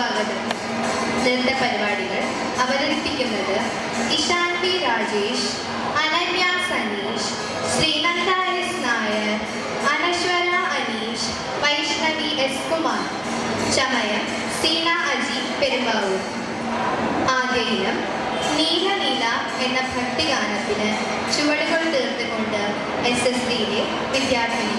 സ്വാഗതം നൃത്ത പരിപാടികൾ അവതരിപ്പിക്കുന്നത് Ishan P Rajesh Ananya Saneesh Sreenanda S Nair Anaswara Aneesh Vaishnavi S Kumar ചമയം സീന അജി പെരുമ്പാവൂർ. ആദ്യ നീല നീല എന്ന ഭക്തിഗാനത്തിന് ചുവടുകൾ തീർത്തുകൊണ്ട് എസ് എസ് ഡിയിലെ വിദ്യാർത്ഥിനി